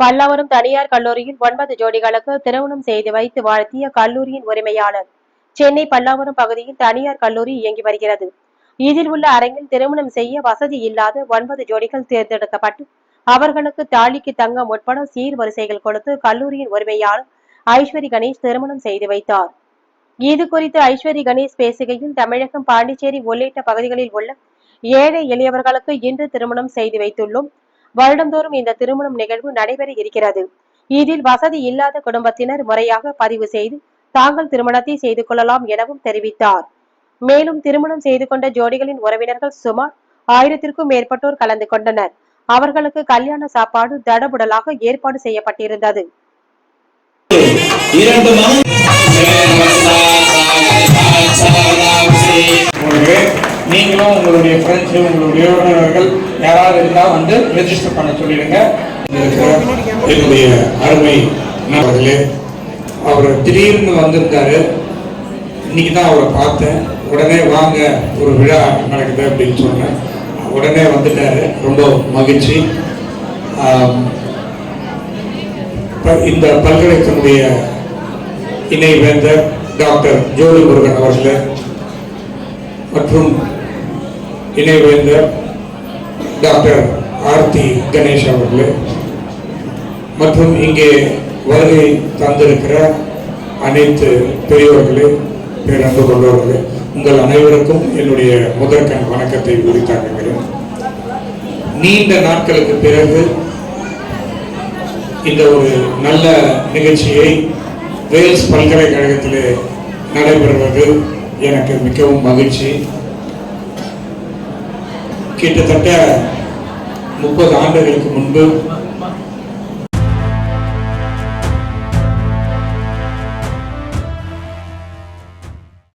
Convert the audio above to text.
பல்லாவரம் தனியார் கல்லூரியில் ஒன்பது ஜோடிகளுக்கு திருமணம் செய்து வைத்து வாழ்த்திய கல்லூரியின் உரிமையாளர். சென்னை பல்லாவரம் பகுதியில் தனியார் கல்லூரி இயங்கி வருகிறது. இதில் உள்ள அரங்கில் திருமணம் செய்ய வசதி இல்லாத ஒன்பது ஜோடிகள் தேர்ந்தெடுக்கப்பட்டு அவர்களுக்கு தாலிக்கு தங்கம் உட்பட சீர்வரிசைகள் கொடுத்து கல்லூரியின் உரிமையாளர் ஐஸ்வரி கணேஷ் திருமணம் செய்து வைத்தார். இது குறித்து ஐஸ்வரி கணேஷ் பேசுகையில் தமிழகம் பாண்டிச்சேரி உள்ளிட்ட பகுதிகளில் உள்ள ஏழை எளியவர்களுக்கு இன்று திருமணம் செய்து வைத்துள்ளோம். வருடந்தோறும் இந்த திருமணம் நிகழ்வு நடைபெற இருக்கிறது. இதில் வசதி இல்லாத குடும்பத்தினர் முறையாக பதிவு செய்து தாங்கள் திருமணத்தை செய்து கொள்ளலாம் எனவும் தெரிவித்தார். மேலும் திருமணம் செய்து கொண்ட ஜோடிகளின் உறவினர்கள் சுமார் ஆயிரத்திற்கும் மேற்பட்டோர் கலந்து கொண்டனர். அவர்களுக்கு கல்யாண சாப்பாடு தடபுடலாக ஏற்பாடு செய்யப்பட்டிருந்தது. நீங்களும் உங்களுடைய ஃப்ரெண்ட்ஸு உங்களுடைய உறவினர்கள் யாராவது இருந்தால் வந்து ரெஜிஸ்டர் பண்ண சொல்லிடுங்க. என்னுடைய அருமை நண்பர்களே அவர் திடீர்னு வந்திருந்தாரு இன்னைக்கு தான் அவரை பார்த்தேன். உடனே வாங்க ஒரு விழா நடக்குது அப்படின்னு சொன்னேன். உடனே வந்துட்டாரு. ரொம்ப மகிழ்ச்சி. இந்த பல்கலைக்கழகத்தினுடைய இணை வேந்தர் டாக்டர் ஜோதி முருகன் அவர்களே மற்றும் இணைவேந்தர் டாக்டர் ஆர்த்தி கணேஷ் அவர்களே. மற்றும் இங்கே வருகை தந்திருக்கிற அனைத்து பெரியவர்களே பேரன்பு கொண்டவர்களே உங்கள் அனைவருக்கும் என்னுடைய முதற்கண் வணக்கத்தை உரித்தாக்குகிறேன் நீண்ட நாட்களுக்கு பிறகு இந்த ஒரு நல்ல நிகழ்ச்சியை வேல்ஸ் பல்கலைக்கழகத்திலே நடைபெறுவது எனக்கு மிகவும் மகிழ்ச்சி. கிட்டத்தட்ட முப்பது ஆண்டுகளுக்கு முன்பு